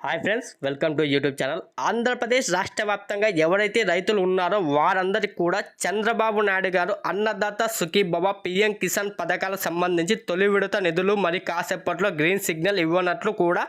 Hi friends welcome to YouTube channel Andhra Pradesh రాష్ట్ర వ్యాప్తంగా ఎవరైతే రైతులు ఉన్నారో వారందరికీ కూడా చంద్రబాబు నాయుడు గారు అన్నదాత సుఖీభవ పిఎం కిసాన్ పథకాలకు సంబంధించి తొలి విడత నిధులు మరి కాసేపట్లో గ్రీన్ సిగ్నల్ ఇవ్వనట్లు కూడా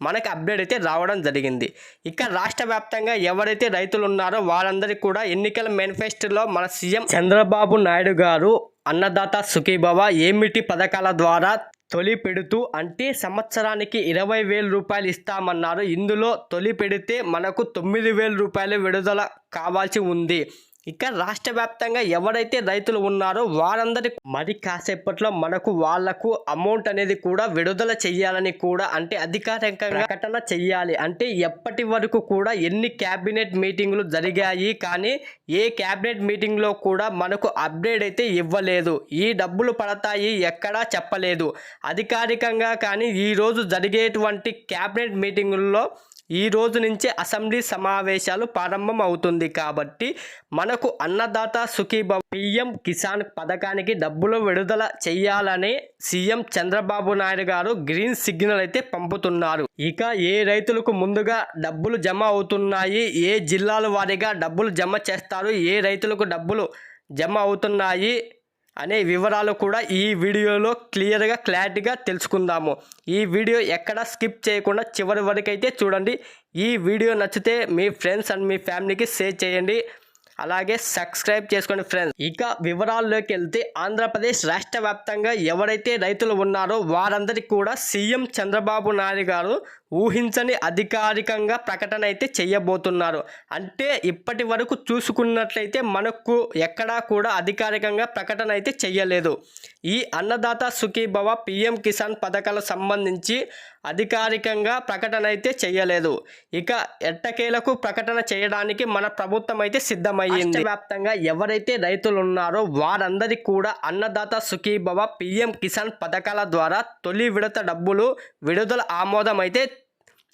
మనకి అప్డేట్ అయితే రావడం జరిగింది. ఇక రాష్ట్ర వ్యాప్తంగా ఎవరైతే రైతులు ఉన్నారో వారందరికీ కూడా ఎన్నికల మేనిఫెస్టోలో మన సీఎం చంద్రబాబు నాయుడు గారు అన్నదాత సుఖీభవ ఏమిటి పథకాల ద్వారా తొలి పెడుతూ అంటే సంవత్సరానికి ఇరవై వేల రూపాయలు ఇస్తామన్నారు. ఇందులో తొలి పెడితే మనకు తొమ్మిది వేల రూపాయలు విడుదల కావాల్సి ఉంది. ఇక రాష్ట్ర వ్యాప్తంగా ఎవరైతే రైతులు ఉన్నారో వారందరి మరి కాసేపట్లో మనకు వాళ్ళకు అమౌంట్ అనేది కూడా విడుదల చెయ్యాలని కూడా అంటే అధికారికంగా ప్రకటన చెయ్యాలి అంటే ఎప్పటి వరకు కూడా ఎన్ని క్యాబినెట్ మీటింగ్లు జరిగాయి కానీ ఏ క్యాబినెట్ మీటింగ్లో కూడా మనకు అప్డేట్ అయితే ఇవ్వలేదు. ఈ డబ్బులు పడతాయి ఎక్కడా చెప్పలేదు. అధికారికంగా కానీ ఈరోజు జరిగేటువంటి క్యాబినెట్ మీటింగుల్లో ఈ రోజు నుంచే అసెంబ్లీ సమావేశాలు ప్రారంభం అవుతుంది కాబట్టి మనకు అన్నదాత సుఖీభవ పిఎం కిసాన్ పథకానికి డబ్బులు విడుదల చేయాలని సీఎం చంద్రబాబు నాయుడు గారు గ్రీన్ సిగ్నల్ అయితే పంపుతున్నారు. ఇక ఏ రైతులకు ముందుగా డబ్బులు జమ అవుతున్నాయి? ఏ జిల్లాల వారీగా డబ్బులు జమ చేస్తారు? ఏ రైతులకు డబ్బులు జమ అవుతున్నాయి? అనే వివరాలు కూడా ఈ వీడియోలో క్లియర్గా క్లారిటీగా తెలుసుకుందాము. ఈ వీడియో ఎక్కడ స్కిప్ చేయకుండా చివరి వరకు అయితే చూడండి. ఈ వీడియో నచ్చితే మీ ఫ్రెండ్స్ అండ్ మీ ఫ్యామిలీకి షేర్ చేయండి. అలాగే సబ్స్క్రైబ్ చేసుకోండి ఫ్రెండ్స్. ఇక వివరాల్లోకి వెళ్తే ఆంధ్రప్రదేశ్ రాష్ట్ర వ్యాప్తంగా ఎవరైతే రైతులు ఉన్నారో వారందరికీ కూడా సీఎం చంద్రబాబు నాయుడు గారు ఊహించని అధికారికంగా ప్రకటన అయితే చేయబోతున్నారు. అంటే ఇప్పటి వరకు చూసుకున్నట్లయితే మనకు ఎక్కడా కూడా అధికారికంగా ప్రకటన అయితే చేయలేదు. ఈ అన్నదాత సుఖీభవ పిఎం కిసాన్ పథకాలకు సంబంధించి అధికారికంగా ప్రకటన అయితే చేయలేదు ఇక ఎట్టకేలకు ప్రకటన చేయడానికి మన ప్రభుత్వం అయితే సిద్ధమయ్యింది. వ్యాప్తంగా ఎవరైతే రైతులు ఉన్నారో వారందరికీ కూడా అన్నదాత సుఖీభవ పిఎం కిసాన్ పథకాల ద్వారా తొలి విడత డబ్బులు విడుదల ఆమోదం అయితే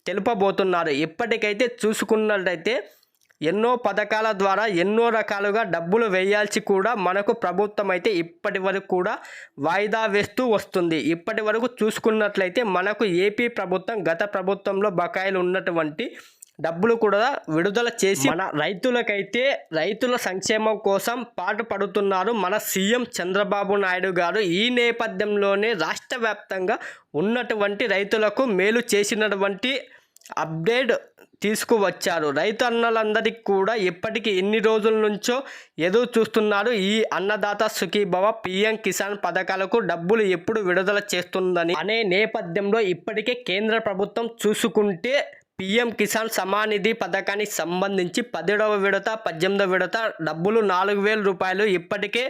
తెలుపబోతున్నారు. ఇప్పటికైతే చూసుకున్నట్లయితే ఎన్నో పథకాల ద్వారా ఎన్నో రకాలుగా డబ్బులు వేయాల్సి కూడా మనకు ప్రభుత్వం అయితే ఇప్పటి వరకు కూడా వాయిదా వేస్తూ వస్తుంది. ఇప్పటి వరకు చూసుకున్నట్లయితే మనకు ఏపీ ప్రభుత్వం గత ప్రభుత్వంలో బకాయిలు ఉన్నటువంటి డబ్బులు కూడా విడుదల చేసి మన రైతులకైతే రైతుల సంక్షేమం కోసం పాటు పడుతున్నారు మన సీఎం చంద్రబాబు నాయుడు గారు ఈ నేపథ్యంలోనే రాష్ట్ర వ్యాప్తంగా ఉన్నటువంటి రైతులకు మేలు చేసినటువంటి అప్డేట్ తీసుకువచ్చారు. రైతు అన్నలందరికీ కూడా ఇప్పటికీ ఎన్ని రోజుల నుంచో ఎదురు చూస్తున్నారు ఈ అన్నదాత సుఖీభవ పిఎం కిసాన్ పథకాలకు డబ్బులు ఎప్పుడు విడుదల చేస్తుందని అనే నేపథ్యంలో ఇప్పటికే కేంద్ర ప్రభుత్వం చూసుకుంటే పిఎం కిసాన్ సమానిధి పథకానికి సంబంధించి పదిహేడవ విడత పద్దెనిమిదవ విడత డబ్బులు నాలుగు వేల రూపాయలు ఇప్పటికే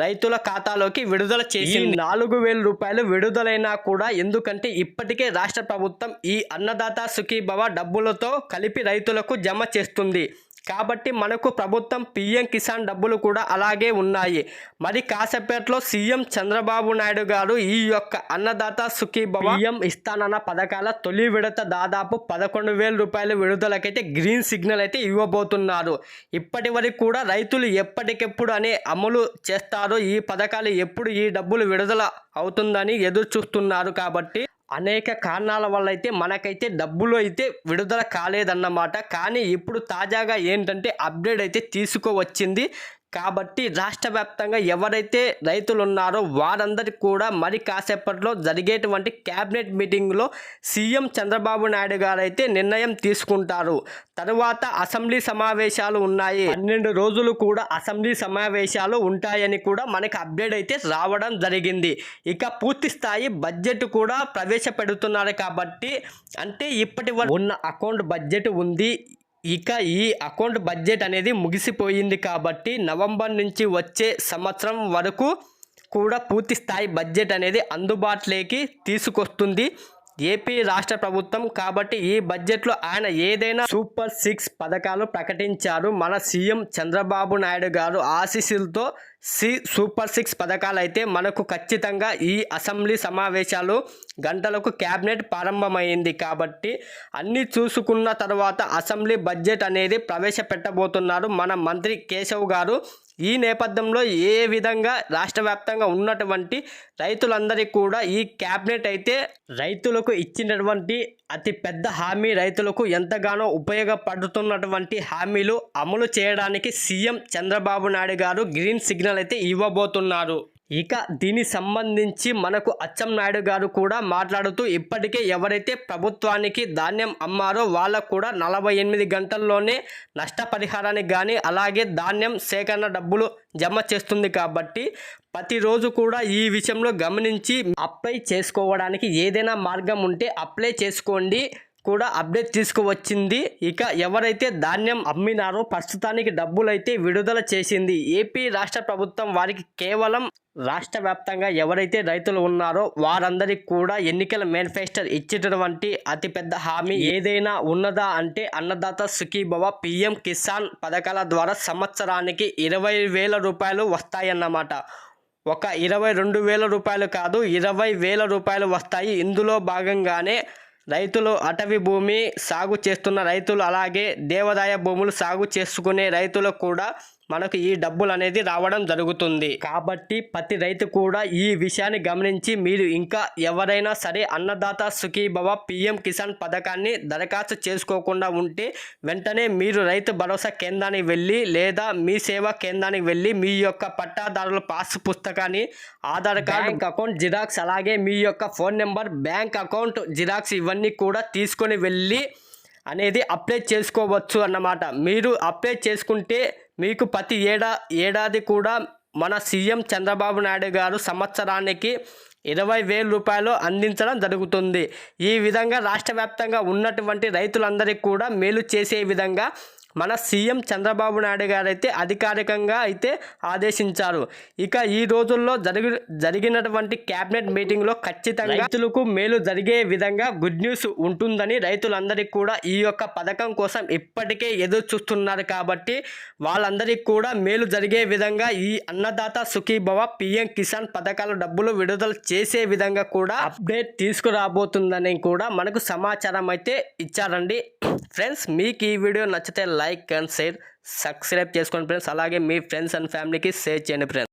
రైతుల ఖాతాలోకి విడుదల చేసి నాలుగు వేల రూపాయలు విడుదలైనా కూడా ఎందుకంటే ఇప్పటికే రాష్ట్ర ప్రభుత్వం ఈ అన్నదాత సుఖీభవ డబ్బులతో కలిపి రైతులకు జమ చేస్తుంది. కాబట్టి మనకు ప్రభుత్వం పిఎం కిసాన్ డబ్బులు కూడా అలాగే ఉన్నాయి. మరి కాసేపట్లో సీఎం చంద్రబాబు నాయుడు గారు ఈ యొక్క అన్నదాత సుఖీభవ పిఎం ఇస్తానన్న పథకాల తొలి విడత దాదాపు పదకొండు వేల రూపాయల విడుదలకైతే గ్రీన్ సిగ్నల్ అయితే ఇవ్వబోతున్నారు. ఇప్పటి వరకు కూడా రైతులు ఎప్పటికెప్పుడు అనే అమలు చేస్తారో ఈ పథకాలు ఎప్పుడు ఈ డబ్బులు విడుదల అవుతుందని ఎదురు చూస్తున్నారు కాబట్టి అనేక కారణాల వల్ల అయితే మనకైతే డబ్బులు అయితే విడుదల కాలేదన్నమాట. కానీ ఇప్పుడు తాజాగా ఏంటంటే అప్డేట్ అయితే తీసుకువచ్చింది కాబట్టి రాష్ట్ర వ్యాప్తంగా ఎవరైతే రైతులు ఉన్నారో వారందరికీ కూడా మరి కాసేపట్లో జరిగేటువంటి క్యాబినెట్ మీటింగ్లో సీఎం చంద్రబాబు నాయుడు గారు అయితే నిర్ణయం తీసుకుంటారు. తరువాత అసెంబ్లీ సమావేశాలు ఉన్నాయి. పన్నెండు రోజులు కూడా అసెంబ్లీ సమావేశాలు ఉంటాయని కూడా మనకి అప్డేట్ అయితే రావడం జరిగింది. ఇక పూర్తి స్థాయి బడ్జెట్ కూడా ప్రవేశపెడుతున్నారు కాబట్టి అంటే ఇప్పటి ఉన్న అకౌంట్ బడ్జెట్ ఉంది. ఇక ఈ అకౌంట్ బడ్జెట్ అనేది ముగిసిపోయింది కాబట్టి నవంబర్ నుంచి వచ్చే సంవత్సరం వరకు కూడా పూర్తి స్థాయి బడ్జెట్ అనేది అందుబాటులోకి తీసుకొస్తుంది. ఏపీ రాష్ట్ర ప్రభుత్వం కాబట్టి ఈ బడ్జెట్లో ఆయన ఏదైనా సూపర్ సిక్స్ పథకాలు ప్రకటించారు. మన సీఎం చంద్రబాబు నాయుడు గారు ఆశీస్సులతో సి సూపర్ సిక్స్ పథకాలు అయితే మనకు ఖచ్చితంగా ఈ అసెంబ్లీ సమావేశాలు గంటలకు క్యాబినెట్ ప్రారంభమైంది కాబట్టి అన్నీ చూసుకున్న తర్వాత అసెంబ్లీ బడ్జెట్ అనేది ప్రవేశపెట్టబోతున్నారు మన మంత్రి కేశవ్ గారు. ఈ నేపథ్యంలో ఏ విధంగా రాష్ట్ర వ్యాప్తంగా ఉన్నటువంటి రైతులందరికీ కూడా ఈ క్యాబినెట్ అయితే రైతులకు ఇచ్చినటువంటి అతి పెద్ద హామీ రైతులకు ఎంతగానో ఉపయోగపడుతున్నటువంటి హామీలు అమలు చేయడానికి సీఎం చంద్రబాబు నాయుడు గారు గ్రీన్ సిగ్నల్ అయితే ఇవ్వబోతున్నారు. ఇక దీనికి సంబంధించి మనకు అచ్చెం నాయుడు గారు కూడా మాట్లాడుతూ ఇప్పటికే ఎవరైతే ప్రభుత్వానికి ధాన్యం అమ్మారో వాళ్ళకు కూడా నలభై ఎనిమిది గంటల్లోనే నష్టపరిహారానికి కానీ అలాగే ధాన్యం సేకరణ డబ్బులు జమ చేస్తుంది కాబట్టి ప్రతిరోజు కూడా ఈ విషయంలో గమనించి అప్లై చేసుకోవడానికి ఏదైనా మార్గం ఉంటే అప్లై చేసుకోండి. కూడా అప్డేట్ తీసుకువచ్చింది. ఇక ఎవరైతే ధాన్యం అమ్మినారో ప్రస్తుతానికి డబ్బులైతే విడుదల చేసింది. ఏపీ రాష్ట్ర ప్రభుత్వం వారికి కేవలం రాష్ట్ర వ్యాప్తంగా ఎవరైతే రైతులు ఉన్నారో వారందరికి కూడా ఎన్నికల మేనిఫెస్టో ఇచ్చేటటువంటి అతిపెద్ద హామీ ఏదైనా ఉన్నదా అంటే అన్నదాత సుఖీభవ పిఎం కిసాన్ పథకాల ద్వారా సంవత్సరానికి ఇరవై వేల రూపాయలు వస్తాయన్నమాట. ఒక ఇరవై రెండు వేల రూపాయలు కాదు ఇరవై వేల రూపాయలు వస్తాయి. ఇందులో భాగంగానే రైతులు అటవీ భూమి సాగు చేస్తున్న రైతులు అలాగే దేవాదాయ భూములు సాగు చేసుకునే రైతులకు కూడా మనకు ఈ డబ్బులు అనేది రావడం జరుగుతుంది. కాబట్టి ప్రతి రైతు కూడా ఈ విషయాన్ని గమనించి మీరు ఇంకా ఎవరైనా సరే అన్నదాత సుఖీభవ పిఎం కిసాన్ పథకాన్ని దరఖాస్తు చేసుకోకుండా ఉంటే వెంటనే మీరు రైతు భరోసా కేంద్రానికి వెళ్ళి లేదా మీ సేవా కేంద్రానికి వెళ్ళి మీ యొక్క పట్టాదారుల పాస్ పుస్తకాన్ని Aadhaar card bank account xerox అలాగే మీ యొక్క phone number bank account xerox ఇవన్నీ కూడా తీసుకొని వెళ్ళి అనేది అప్లై చేసుకోవచ్చు అన్నమాట. మీరు అప్లై చేసుకుంటే మీకు ప్రతి ఏడా ఏడాది కూడా మన సీఎం చంద్రబాబు నాయుడు గారు సంవత్సరానికి ఇరవై వేల రూపాయలు అందించడం జరుగుతుంది. ఈ విధంగా రాష్ట్ర వ్యాప్తంగా ఉన్నటువంటి రైతులందరికీ కూడా మేలు చేసే విధంగా మన సీఎం చంద్రబాబు నాయుడు గారైతే అధికారికంగా అయితే ఆదేశించారు. ఇక ఈ రోజుల్లో జరిగి జరిగినటువంటి క్యాబినెట్ మీటింగ్లో ఖచ్చితంగా రైతులకు మేలు జరిగే విధంగా గుడ్ న్యూస్ ఉంటుందని రైతులందరికీ కూడా ఈ యొక్క పథకం కోసం ఇప్పటికే ఎదురు చూస్తున్నారు కాబట్టి వాళ్ళందరికీ కూడా మేలు జరిగే విధంగా ఈ అన్నదాత సుఖీభవ పిఎం కిసాన్ పథకాల డబ్బులు విడుదల చేసే విధంగా కూడా అప్డేట్ తీసుకురాబోతుందని కూడా మనకు సమాచారం అయితే ఇచ్చారండి. ఫ్రెండ్స్ మీకు ఈ వీడియో నచ్చితే లైక్ అండ్ షేర్ సబ్స్క్రైబ్ చేసుకోండి ఫ్రెండ్స్. అలాగే మీ ఫ్రెండ్స్ అండ్ ఫ్యామిలీకి షేర్ చేయండి ఫ్రెండ్స్.